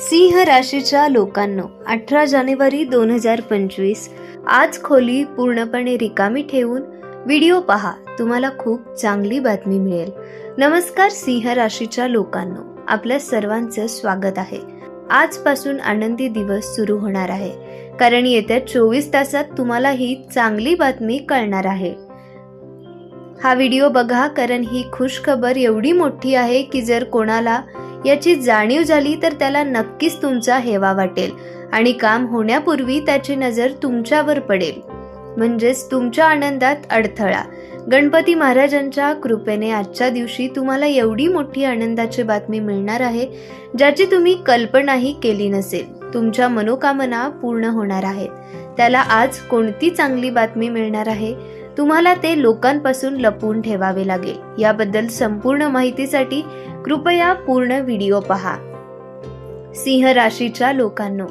सिंह राशीच्या लोकांनो अठरा जानेवारी दोन हजार पंचवीस. आज खोली पूर्णपणे रिकामी ठेवून व्हिडिओ पहा तुम्हाला खूप चांगली बातमी मिळेल. नमस्कार सिंह राशीच्या लोकांनो आपल्या सर्वांचं स्वागत आहे. आजपासून आनंदी दिवस सुरू होणार आहे. कारण येत्या चोवीस तासात तुम्हाला ही चांगली बातमी कळणार आहे. हा व्हिडिओ बघा कारण ही खुशखबर एवढी मोठी आहे की जर कोणाला याची जाणीव झाली तर त्याला नक्कीच तुमचा हेवा वाटेल आणि काम होण्यापूर्वी त्याची नजर तुमच्यावर पडेल. म्हणजेच तुमच्या आनंदात अडथळा. गणपती महाराजांच्या कृपेने आजच्या दिवशी तुम्हाला एवढी मोठी आनंदाची बातमी मिळणार आहे ज्याची तुम्ही कल्पनाही केली नसेल. तुमच्या मनोकामना पूर्ण होणार आहेत. त्याला आज कोणती चांगली बातमी मिळणार आहे? तुम्हाला ते लोकांपासून लपवून ठेवावे लागेल. याबद्दल संपूर्ण माहितीसाठी कृपया पूर्ण व्हिडिओ पहा. सिंह राशीच्या लोकांनो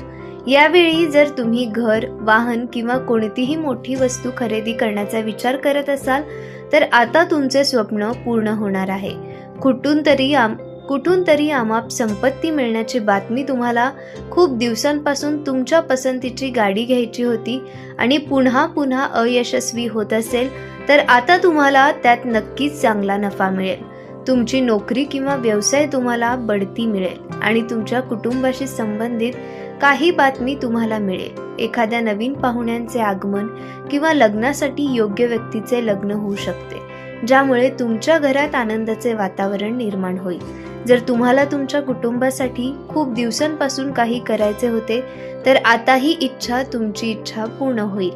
यावेळी जर तुम्ही घर वाहन किंवा कोणतीही मोठी वस्तू खरेदी करण्याचा विचार करत असाल तर आता तुमचे स्वप्न पूर्ण होणार आहे. कुठून तरी आम कुठून तरी आमाप संपत्ती मिळण्याची बातमी तुम्हाला खूप दिवसांपासून तुमच्या पसंतीची गाडी घ्यायची होती आणि पुन्हा पुन्हा अयशस्वी होत असेल तर आता तुम्हाला त्यात नक्कीच चांगला नफा मिळेल. तुमची नोकरी किंवा व्यवसाय तुम्हाला बढती मिळेल आणि तुमच्या कुटुंबाशी संबंधित काही बातमी तुम्हाला मिळेल. एखाद्या नवीन पाहुण्यांचे आगमन किंवा लग्नासाठी योग्य व्यक्तीचे लग्न होऊ शकते ज्यामुळे तुमच्या घरात आनंदाचे वातावरण निर्माण होईल. जर तुम्हाला तुमच्या कुटुंबासाठी खूप दिवसांपासून काही करायचे होते तर आता ही इच्छा तुमची इच्छा पूर्ण होईल.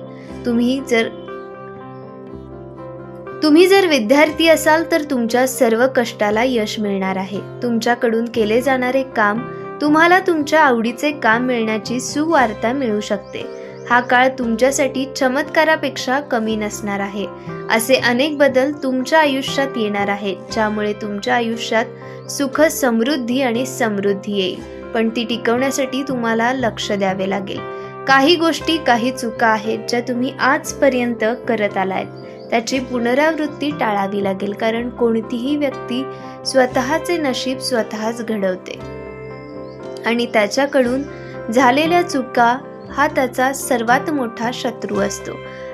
तुम्ही जर तुम्ही जर विद्यार्थी असाल तर तुमच्या सर्व कष्टाला यश मिळणार आहे. तुमच्याकडून केले जाणारे काम तुम्हाला तुमच्या आवडीचे काम मिळण्याची सुवार्ता मिळू शकते. हा काळ तुमच्यासाठी चमत्कारापेक्षा कमी नसणार आहे. असे अनेक बदल तुमच्या आयुष्यात येणार आहेत ज्यामुळे तुमच्या आयुष्यात सुख समृद्धी आणि समृद्धी येईल. पण ती टिकवण्यासाठी तुम्हाला लक्ष द्यावे लागेल. काही गोष्टी काही चुका आहेत ज्या तुम्ही आजपर्यंत करत आलायत. त्याची पुनरावृत्ती टाळावी लागेल कारण कोणतीही व्यक्ती स्वतःचे नशीब स्वतःच घडवते. आणि त्याच्याकडून झालेल्या चुका हा त्याचा सर्वात मोठा शत्रू असतो.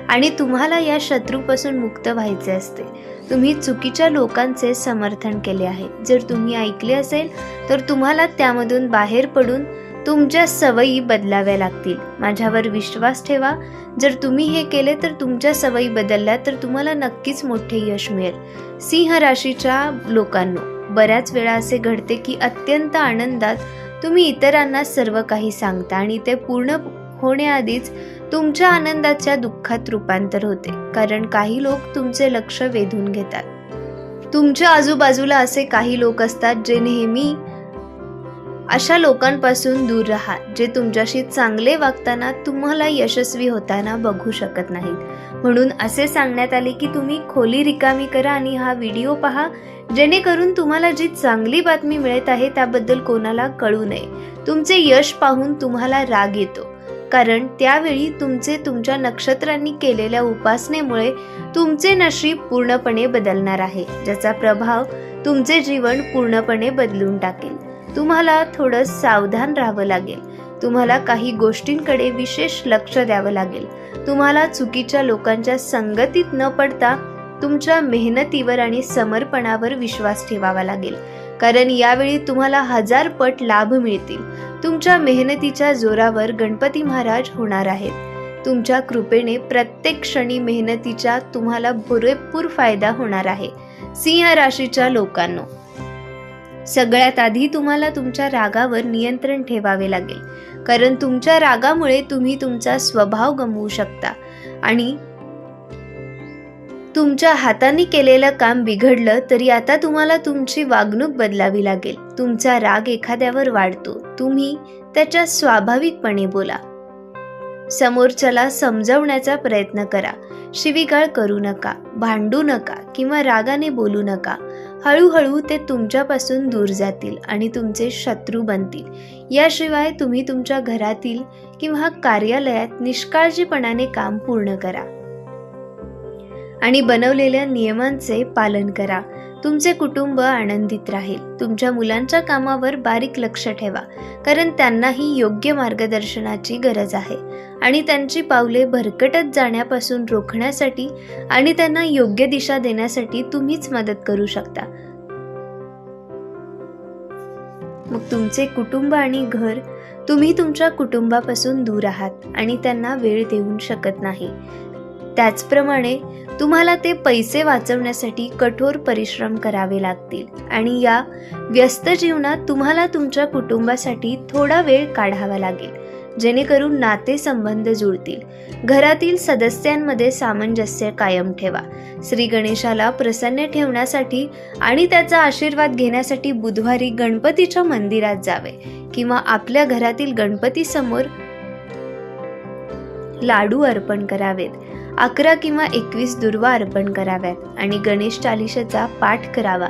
आणि तुम्हाला या शत्रूपासून मुक्त व्हायचे असते. तुम्ही चुकीच्या लोकांचे समर्थन केले आहे. जर तुम्ही ऐकले असेल तर तुम्हाला त्यामधून बाहेर पडून तुमच्या सवयी बदलाव्या लागतील. माझ्यावर विश्वास ठेवा. जर तुम्ही हे केले तर तुमच्या सवयी बदलल्या तर तुम्हाला नक्कीच मोठे यश मिळेल. सिंह राशीच्या लोकांनो बऱ्याच वेळा असे घडते की अत्यंत आनंदात तुम्ही इतरांना सर्व काही सांगता आणि ते पूर्ण होण्याआधीच तुमच्या आनंदाच्या दुःखात रूपांतर होते. कारण काही लोक तुमचे लक्ष वेधून घेतात. तुमच्या आजूबाजूला असे काही लोक असतात जे नेहमी अशा लोकांपासून दूर राहा जे तुमच्याशी चांगले वागताना तुम्हाला यशस्वी होताना बघू शकत नाहीत. म्हणून असे सांगण्यात आले की तुम्ही खोली रिकामी करा आणि हा व्हिडिओ पहा जेणेकरून तुम्हाला जी चांगली बातमी मिळत आहे त्याबद्दल कोणाला कळू नये. तुमचे यश पाहून तुम्हाला राग येतो. कारण त्यावेळी तुमचे तुमच्या नक्षत्रांनी केलेल्या उपासनेमुळे तुमचे नशीब पूर्णपणे बदलणार आहे ज्याचा प्रभाव तुमचे जीवन पूर्णपणे बदलून टाकेल. तुम्हाला थोडं सावधान राहावं लागेल. तुम्हाला काही गोष्टींकडे विशेष लक्ष द्यावं लागेल. तुम्हाला चुकीच्या लोकांच्या संगतीत न पडता तुमच्या मेहनतीवर आणि समर्पणावर विश्वास ठेवावा लागेल. कारण यावेळी तुम्हाला हजार पट लाभ मिळतील. तुमच्या मेहनतीच्या जोरावर गणपती महाराज होणार आहेत. तुमच्या कृपेने प्रत्येक क्षणी मेहनतीच्या तुम्हाला पुरेपूर फायदा होणार आहे. सिंह राशीच्या लोकांनो सगळ्यात आधी तुम्हाला तुमच्या रागावर नियंत्रण ठेवावे लागेल. कारण तुमच्या रागामुळे तुम्ही तुमचा स्वभाव गमवू शकता. आणि तुमच्या हाताने केलेलं काम बिघडलं तरी आता तुम्हाला तुमची वागणूक बदलावी लागेल. तुमचा राग एखाद्यावर वाढतो. तुम्ही त्याच्या स्वाभाविकपणे बोला. समोरच्याला समजवण्याचा प्रयत्न करा. शिवीगाळ करू नका. भांडू नका किंवा रागाने बोलू नका. हळूहळू ते तुमच्यापासून दूर जातील आणि तुमचे शत्रू बनतील. याशिवाय तुम्ही तुमच्या घरातील किंवा कार्यालयात निष्काळजीपणाने काम पूर्ण करा. आणि बनवलेल्या नियमांचे पालन करा. तुमचे कुटुंब आनंदित राहील. तुमच्या मुलांच्या कामावर बारीक लक्ष ठेवा कारण त्यांनाही योग्य मार्गदर्शनाची गरज आहे. आणि त्यांची पावले भरकटत जाण्यापासून रोखण्यासाठी आणि त्यांना योग्य दिशा देण्यासाठी तुम्हीच मदत करू शकता. मग तुमचे कुटुंब आणि घर तुम्ही तुमच्या कुटुंबापासून दूर आहात आणि त्यांना वेळ देऊ शकत नाही. त्याचप्रमाणे तुम्हाला ते पैसे वाचवण्यासाठी कठोर परिश्रम करावे लागतील आणि या व्यस्त जीवनात तुम्हाला तुमच्या कुटुंबासाठी थोडा वेळ काढावा लागेल जेणेकरून नातेसंबंध जुळतील. घरातील सदस्यांमध्ये सामंजस्य कायम ठेवा. श्री गणेशाला प्रसन्न ठेवण्यासाठी आणि त्याचा आशीर्वाद घेण्यासाठी बुधवारी गणपतीच्या मंदिरात जावे किंवा आपल्या घरातील गणपतीसमोर लाडू अर्पण करावेत. अकरा किंवा एकवीस दुर्वा अर्पण कराव्यात आणि गणेश चालिशेचा पाठ करावा.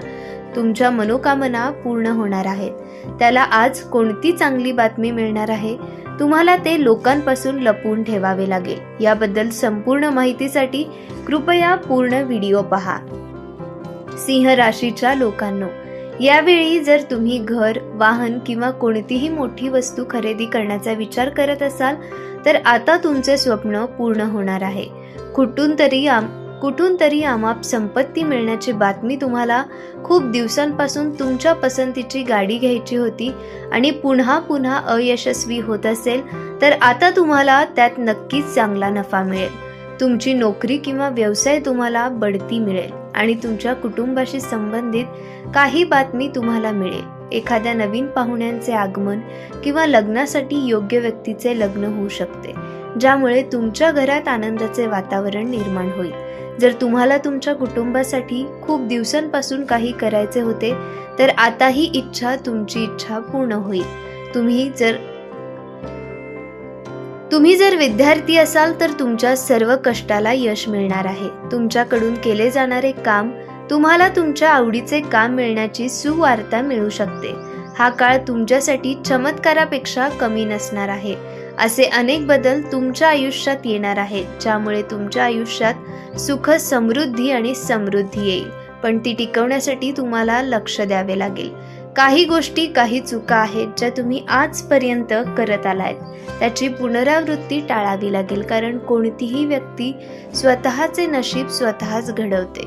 तुमच्या मनोकामना पूर्ण होणार आहेत. त्याला आज कोणती चांगली बातमी मिळणार आहे? तुम्हाला ते लोकांपासून लपवून ठेवावे लागेल. याबद्दल संपूर्ण माहितीसाठी कृपया पूर्ण व्हिडिओ पहा. सिंह राशीच्या लोकांनो यावेळी जर तुम्ही घर वाहन किंवा कोणतीही मोठी वस्तू खरेदी करण्याचा विचार करत असाल तर आता तुमचे स्वप्न पूर्ण होणार आहे. कुठून तरी आम कुठून तरी आमाप संपत्ती मिळण्याची बातमी तुम्हाला खूप दिवसांपासून तुमच्या पसंतीची गाडी घ्यायची होती आणि पुन्हा पुन्हा अयशस्वी होत असेल तर आता तुम्हाला त्यात नक्कीच चांगला नफा मिळेल. तुमची नोकरी किंवा व्यवसाय तुम्हाला बढती मिळेल आणि तुमच्या कुटुंबाशी संबंधित काही बातमी तुम्हाला मिळेल. एखाद्या नवीन पाहुण्यांचे आगमन किंवा लग्नासाठी योग्य व्यक्तीचे लग्न होऊ शकते. ज्यामुळे तुमच्या घरात आनंदाचे वातावरण निर्माण होईल. जर तुम्हाला तुमच्या कुटुंबासाठी खूप दिवसांपासून काही करायचे होते तर आता ही इच्छा तुमची इच्छा पूर्ण होईल. तुम्ही जर तुम्ही जर विद्यार्थी असाल तर तुमच्या सर्व कष्टाला यश मिळणार आहे. तुमच्याकडून केले जाणारे काम तुम्हाला तुमच्या आवडीचे काम मिळण्याची सुवार्ता मिळू शकते. हा काळ तुमच्यासाठी चमत्कारापेक्षा कमी नसणार आहे. असे अनेक बदल तुमच्या आयुष्यात येणार आहेत ज्यामुळे तुमच्या आयुष्यात सुख समृद्धी आणि समृद्धी येईल. पण ती टिकवण्यासाठी तुम्हाला लक्ष द्यावे लागेल. काही गोष्टी काही चुका आहेत ज्या तुम्ही आजपर्यंत करत आलायत. त्याची पुनरावृत्ती टाळावी लागेल कारण कोणतीही व्यक्ती स्वतःचे नशीब स्वतःच घडवते.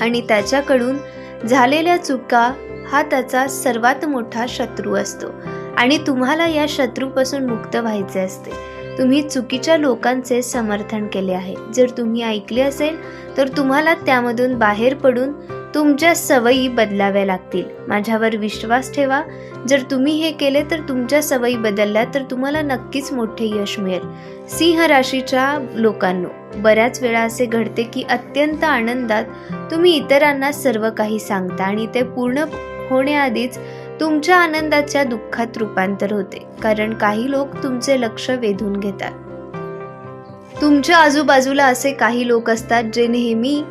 आणि त्याच्याकडून झालेल्या चुका हा त्याचा सर्वात मोठा शत्रू असतो. आणि तुम्हाला या शत्रूपासून मुक्त व्हायचे असते. तुम्ही चुकीच्या लोकांचे समर्थन केले आहे. जर तुम्ही ऐकले असेल तर तुम्हाला त्यामधून बाहेर पडून तुमच्या सवयी बदलाव्या लागतील. माझ्यावर विश्वास ठेवा. जर तुम्ही हे केले तर तुमच्या सवयी बदलल्या तर तुम्हाला नक्कीच मोठे यश मिळेल. सिंह राशीच्या लोकांनो बऱ्याच वेळा असे घडते की अत्यंत आनंदात तुम्ही इतरांना सर्व काही सांगता आणि ते पूर्ण होण्याआधीच तुमच्या आनंदाच्या दुःखात रूपांतर होते कारण काही लोक तुमचे लक्ष वेधून घेतात. तुमच्या आजूबाजूला असे काही लोक असतात जे नेहमी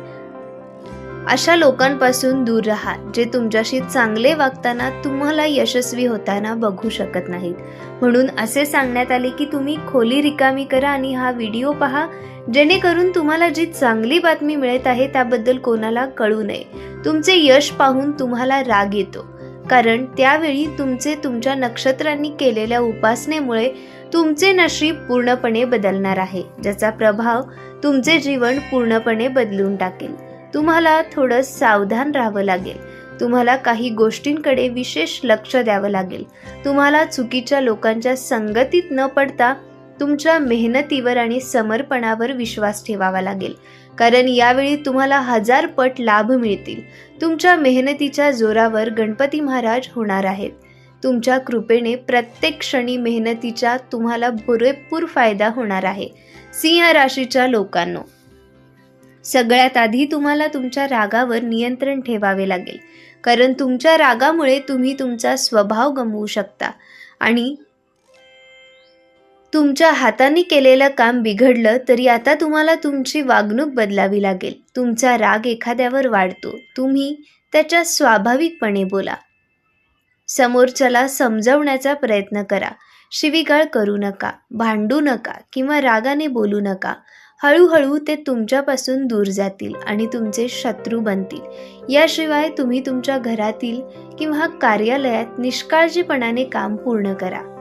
अशा लोकांपासून दूर राहा जे तुमच्याशी चांगले वागताना तुम्हाला यशस्वी होताना बघू शकत नाहीत. म्हणून असे सांगण्यात आले की तुम्ही खोली रिकामी करा आणि हा व्हिडिओ पहा जेणेकरून तुम्हाला जी चांगली बातमी मिळत आहे त्याबद्दल कोणाला कळू नये. तुमचे यश पाहून तुम्हाला राग येतो. कारण त्यावेळी तुमचे तुमच्या नक्षत्रांनी केलेल्या उपासनेमुळे तुमचे नशीब पूर्णपणे बदलणार आहे ज्याचा प्रभाव तुमचे जीवन पूर्णपणे बदलून टाकेल. तुम्हाला थोडं सावधान राहावं लागेल. तुम्हाला काही गोष्टींकडे विशेष लक्ष द्यावं लागेल. तुम्हाला चुकीच्या लोकांच्या संगतीत न पडता तुमच्या मेहनतीवर आणि समर्पणावर विश्वास ठेवावा लागेल. कारण यावेळी तुम्हाला हजार पट लाभ मिळतील. तुमच्या मेहनतीच्या जोरावर गणपती महाराज होणार आहेत. तुमच्या कृपेने प्रत्येक क्षणी मेहनतीचा तुम्हाला पुरेपूर फायदा होणार आहे. सिंह राशीच्या लोकांनो सगळ्यात आधी तुम्हाला तुमच्या रागावर नियंत्रण ठेवावे लागेल. कारण तुमच्या रागामुळे तुम्ही तुमचा स्वभाव गमवू शकता. आणि तुमच्या हाताने केलेलं काम बिघडलं तरी आता तुम्हाला तुमची वागणूक बदलावी लागेल. तुमचा राग एखाद्यावर वाढतो. तुम्ही त्याच्या स्वाभाविकपणे बोला. समोरच्याला समजवण्याचा प्रयत्न करा. शिवीगाळ करू नका. भांडू नका किंवा रागाने बोलू नका. हळूहळू ते तुमच्यापासून दूर जातील आणि तुमचे शत्रू बनतील. याशिवाय तुम्ही तुमच्या घरातील किंवा कार्यालयात निष्काळजीपणाने काम पूर्ण करा.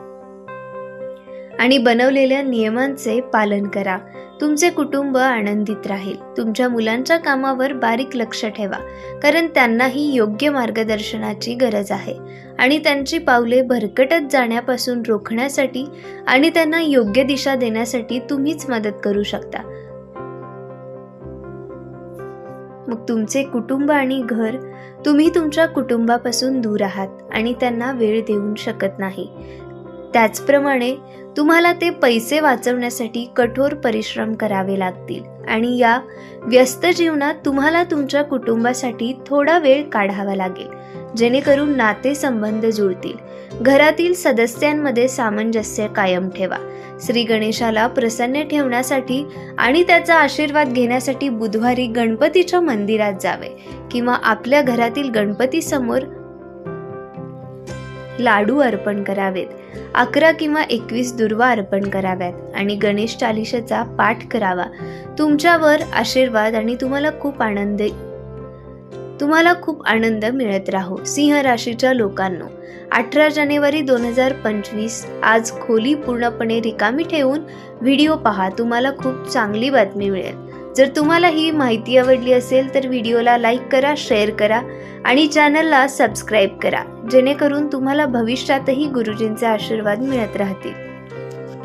आणि बनवलेल्या नियमांचे पालन करा. तुमचे कुटुंब आनंदित राहील. तुमच्या मुलांच्या कामावर बारीक लक्ष ठेवा कारण त्यांनाही योग्य मार्गदर्शनाची गरज आहे. आणि त्यांची पावले भरकटत जाण्यापासून रोखण्यासाठी आणि त्यांना योग्य दिशा देण्यासाठी तुम्हीच मदत करू शकता. मग तुमचे कुटुंब आणि घर तुम्ही तुमच्या कुटुंबापासून दूर आहात आणि त्यांना वेळ देऊ शकत नाही. त्याचप्रमाणे तुम्हाला ते पैसे वाचवण्यासाठी कठोर परिश्रम करावे लागतील आणि या व्यस्त जीवनात तुम्हाला तुमच्या कुटुंबासाठी थोडा वेळ काढावा लागेल जेणेकरून नातेसंबंध जुळतील. घरातील सदस्यांमध्ये सामंजस्य कायम ठेवा. श्री गणेशाला प्रसन्न ठेवण्यासाठी आणि त्याचा आशीर्वाद घेण्यासाठी बुधवारी गणपतीच्या मंदिरात जावे किंवा आपल्या घरातील गणपतीसमोर लाडू अर्पण करावेत. अकरा किंवा एकवीस दुर्वा अर्पण कराव्यात आणि गणेश चालिशेचा पाठ करावा. तुमच्यावर आशीर्वाद आणि तुम्हाला खूप आनंद तुम्हाला खूप आनंद मिळत राहो सिंह राशीच्या लोकांनो. अठरा जानेवारी दोन हजार पंचवीस आज खोली पूर्णपणे रिकामी ठेवून व्हिडिओ पहा तुम्हाला खूप चांगली बातमी मिळेल. जर तुम्हाला ही माहिती आवडली असेल तर व्हिडिओला लाईक करा शेअर करा आणि चॅनलला सबस्क्राईब करा जेणेकरून तुम्हाला भविष्यातही गुरुजींचे आशीर्वाद मिळत राहतील.